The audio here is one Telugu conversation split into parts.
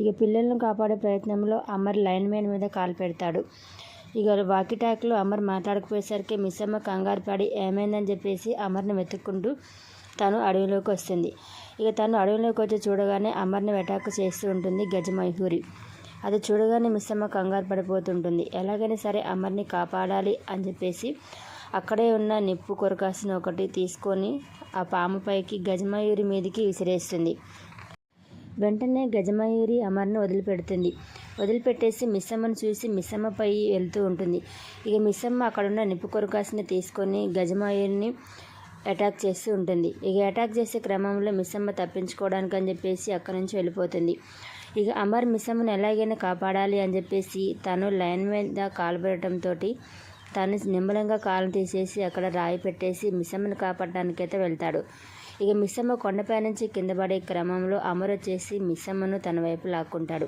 ఇక పిల్లలను కాపాడే ప్రయత్నంలో అమర్ లైన్ మ్యాన్ మీద కాలు పెడతాడు. ఇక వాకిటాక్లో అమర్ మాట్లాడకపోయేసరికి మిస్సమ్మ కంగారు పడి ఏమైందని చెప్పేసి అమర్ని వెతుక్కుంటూ తను అడవిలోకి వస్తుంది. ఇక తను అడవిలోకి వచ్చి చూడగానే అమర్ని వెటాకు చేస్తూ ఉంటుంది గజమైహూరి అది చూడగానే మిస్సమ్మ కంగారు పడిపోతుంటుంది. ఎలాగైనా సరే అమర్ని కాపాడాలి అని చెప్పేసి అక్కడే ఉన్న నిప్పు కొరకాసిన ఒకటి తీసుకొని ఆ పాము పైకి గజమయూరి మీదకి విసిరేస్తుంది. వెంటనే గజమయూరి అమర్ని వదిలిపెడుతుంది. వదిలిపెట్టేసి మిస్సమ్మను చూసి మిస్సమ్మపై వెళ్తూ ఉంటుంది. ఇక మిస్సమ్మ అక్కడున్న నిప్పు కొరకాసిని తీసుకొని గజమయూరిని అటాక్ చేస్తూ ఉంటుంది. ఇక అటాక్ చేసే క్రమంలో మిస్సమ్మ తప్పించుకోవడానికి అని చెప్పేసి అక్కడి నుంచి వెళ్ళిపోతుంది. ఇక అమర్ మిస్సమ్మను ఎలాగైనా కాపాడాలి అని చెప్పేసి తను లైన్ మీద కాలుపెట్టడంతో తను నిమ్మలంగా కాలు తీసేసి అక్కడ రాయి పెట్టేసి మిస్సమ్మను కాపాడడానికైతే వెళ్తాడు. ఇక మిస్సమ్మ కొండపై నుంచి కింద పడే క్రమంలో అమరు వచ్చేసి మిస్సమ్మను తన వైపు లాక్కుంటాడు.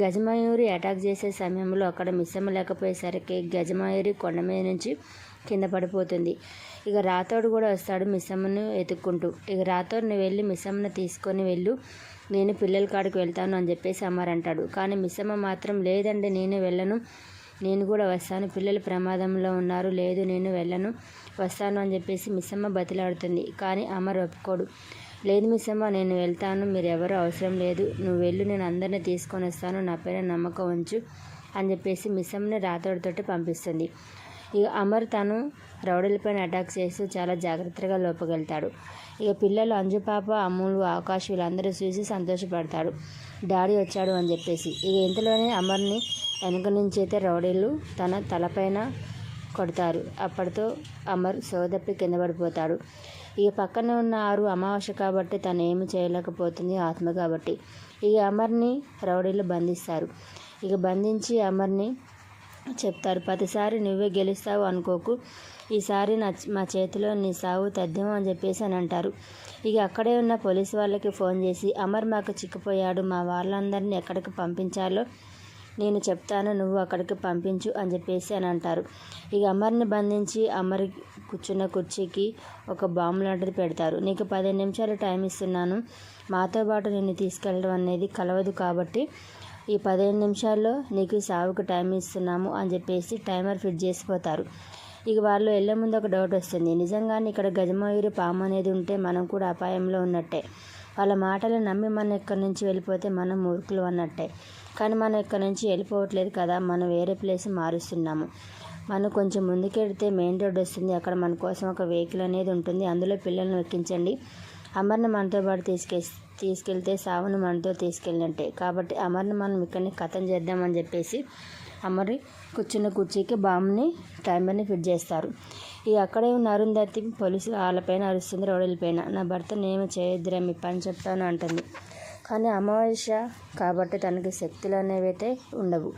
గజమయూరి అటాక్ చేసే సమయంలో అక్కడ మిస్సమ్మ లేకపోయేసరికి గజమయూరి కొండ మీద నుంచి కింద పడిపోతుంది. ఇక రాతోడు కూడా వస్తాడు మిస్సమ్మను ఎత్తుక్కుంటూ. ఇక రాతోడిని వెళ్ళి మిస్సమ్మను తీసుకొని వెళ్ళు. నేను పిల్లల కాడికి వెళ్తాను అని చెప్పేసి అమ్మారంటాడు కానీ మిస్సమ్మ మాత్రం లేదండి నేను వెళ్ళను. నేను కూడా వస్తాను. పిల్లలు ప్రమాదంలో ఉన్నారు. లేదు నేను వెళ్ళను. వస్తాను అని చెప్పేసి మిస్సమ్మ బతిలాడుతుంది. కానీ అమర్ ఒప్పుకోడు. లేదు మిస్సమ్మ నేను వెళ్తాను. మీరెవరూ అవసరం లేదు. నువ్వు వెళ్ళు నేను అందరిని తీసుకొని వస్తాను. నా పైన నమ్మకం ఉంచు అని చెప్పేసి మిస్సమ్మని రాతోడితోటి పంపిస్తుంది. ఇక అమర్ తను రౌడీలపైన అటాక్ చేస్తూ చాలా జాగ్రత్తగా లోపగెళ్తాడు ఇక పిల్లలు అంజుపాప అమ్ములు ఆకాష్ వీళ్ళందరూ చూసి సంతోషపడతాడు డాడీ వచ్చాడు అని చెప్పేసి. ఇక ఇంతలోనే అమర్ని వెనక నుంచి అయితే రౌడీలు తన తలపైన కొడతారు. అప్పటితో అమర్ సోదప్పి కింద పడిపోతాడు. ఇక పక్కన ఉన్న ఆరు అమావాస్య కాబట్టి తను ఏమి చేయలేకపోతుంది ఆత్మ కాబట్టి. ఇక అమర్ని రౌడీలు బంధిస్తారు. ఇక బంధించి అమర్ని చెప్తారు ప్రతిసారి నువ్వే గెలుస్తావు అనుకోకు. ఈసారి నా మా చేతిలో నీ సావు తథ్యం అని చెప్పేసి అని అంటారు. ఇక అక్కడే ఉన్న పోలీస్ వాళ్ళకి ఫోన్ చేసి అమర్ మాకు చిక్కిపోయాడు. మా వాళ్ళందరినీ ఎక్కడికి పంపించాలో నేను చెప్తాను. నువ్వు అక్కడికి పంపించు అని చెప్పేసి అని అంటారు. ఇక అమర్ని బంధించి అమర్ కూర్చున్న కుర్చీకి ఒక బాంబు లాంటిది పెడతారు. నీకు పదిహేను నిమిషాలు టైం ఇస్తున్నాను. మాతో పాటు నిన్ను తీసుకెళ్ళడం అనేది కలవదు కాబట్టి ఈ పదిహేను నిమిషాల్లో నీకు సావుకు టైం ఇస్తున్నాము అని చెప్పేసి టైమర్ ఫిట్ చేసిపోతారు. ఇక వాళ్ళు వెళ్ళే ముందు ఒక డౌట్ వస్తుంది. నిజంగానే ఇక్కడ గజమయూరి పాము అనేది ఉంటే మనం కూడా అపాయంలో ఉన్నట్టే. వాళ్ళ మాటలు నమ్మి మనం ఇక్కడి నుంచి వెళ్ళిపోతే మనం మూర్ఖులు అన్నట్టే. కానీ మనం ఇక్కడ నుంచి వెళ్ళిపోవట్లేదు కదా మనం వేరే ప్లేస్ మారుస్తున్నాము. మనం కొంచెం ముందుకెడితే మెయిన్ రోడ్ వస్తుంది. అక్కడ మన కోసం ఒక వెహికల్ అనేది ఉంటుంది. అందులో పిల్లల్ని ఎక్కించండి. అమర్ని మనతో పాటు తీసుకె తీసుకెళ్తే సావును మనతో తీసుకెళ్ళినట్టే. కాబట్టి అమర్ని మనం ఇక్కడిని కథం చేద్దామని చెప్పేసి అమరి కూర్చున్న కుర్చీకి బాంబుని టైమర్ని ఫిట్ చేస్తారు. ఇక అక్కడే ఉన్న అరుంధతి పోలీసులు వాళ్ళపైన అరుస్తుంది రౌడీలపైన నా భర్తను ఏమి చేయొద్దురా మీ పని చెప్తాను అంటుంది. కానీ అమావాస్య కాబట్టి తనకి శక్తులు అనేవి అయితే ఉండవు.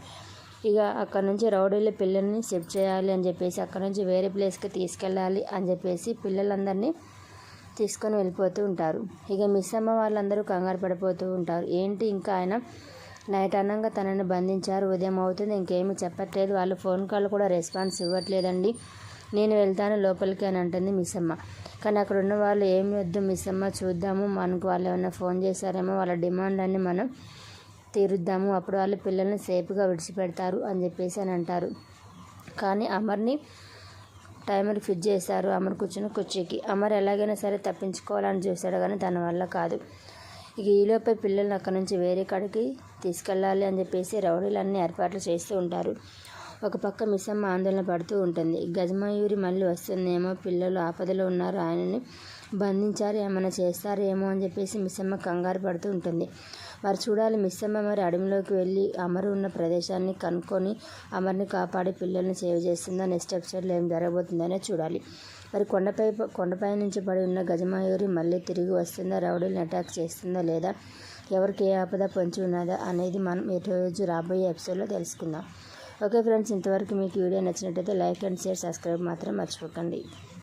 ఇక అక్కడ నుంచి రౌడీల పిల్లల్ని సెట్ చేయాలి అని చెప్పేసి అక్కడ నుంచి వేరే ప్లేస్కి తీసుకెళ్ళాలి అని చెప్పేసి పిల్లలందరినీ తీసుకొని వెళ్ళిపోతూ ఉంటారు. ఇక మిస్ అమ్మ వాళ్ళందరూ కంగారు పడిపోతూ ఉంటారు. ఏంటి ఇంకా ఆయన? నైట్ అన్నంగా తనని బంధించారు. ఉదయం అవుతుంది. ఇంకేమీ చెప్పట్లేదు. వాళ్ళు ఫోన్ కాల్ కూడా రెస్పాన్స్ ఇవ్వట్లేదండి. నేను వెళ్తాను లోపలికి అని అంటుంది మిస్ అమ్మ కానీ అక్కడ ఉన్న వాళ్ళు ఏమి వద్దు మిస్ అమ్మ చూద్దాము. మనకు వాళ్ళు ఏమైనా ఫోన్ చేశారేమో వాళ్ళ డిమాండ్ అన్ని మనం తీరుద్దాము. అప్పుడు వాళ్ళు పిల్లల్ని సేఫ్గా విడిచిపెడతారు అని చెప్పేసి అని అంటారు. కానీ అమర్ని టైమర్ ఫిట్ చేశారు. అమర్ కూర్చుని కుర్చీకి. అమర్ ఎలాగైనా సరే తప్పించుకోవాలని చూశాడు కానీ తన వల్ల కాదు. ఇక ఈలోపే పిల్లల్ని అక్కడి నుంచి వేరే కాడికి తీసుకెళ్ళాలి అని చెప్పేసి రౌడీలు ఏర్పాట్లు చేస్తూ ఉంటారు. ఒక పక్క మిస్సమ్మ ఆందోళన పడుతూ ఉంటుంది. గజమయూరి మళ్ళీ వస్తుందేమో పిల్లలు ఆపదలో ఉన్నారు ఆయనని బంధించారు ఏమైనా చేస్తారేమో అని చెప్పేసి మిస్సమ్మ కంగారు పడుతూ ఉంటుంది. వారు చూడాలి మిస్సమ్మ మరి అడవిలోకి వెళ్ళి అమరు ఉన్న ప్రదేశాన్ని కనుక్కొని అమర్ని కాపాడి పిల్లల్ని సేవ్ చేస్తుందా నెక్స్ట్ ఎపిసోడ్లో ఏం జరగబోతుందనే చూడాలి. మరి కొండపై కొండపై నుంచి పడి ఉన్న గజమాయూరి మళ్ళీ తిరిగి వస్తుందా రౌడీలను అటాక్ చేస్తుందా లేదా ఎవరికి ఏ ఆపద పొంచి ఉన్నదా అనేది మనం ఈరోజు రోజు రాబోయే ఎపిసోడ్లో తెలుసుకుందాం. ఓకే ఫ్రెండ్స్ ఇంతవరకు మీకు వీడియో నచ్చినట్టయితే లైక్ అండ్ షేర్ సబ్స్క్రైబ్ మాత్రం మర్చిపోకండి.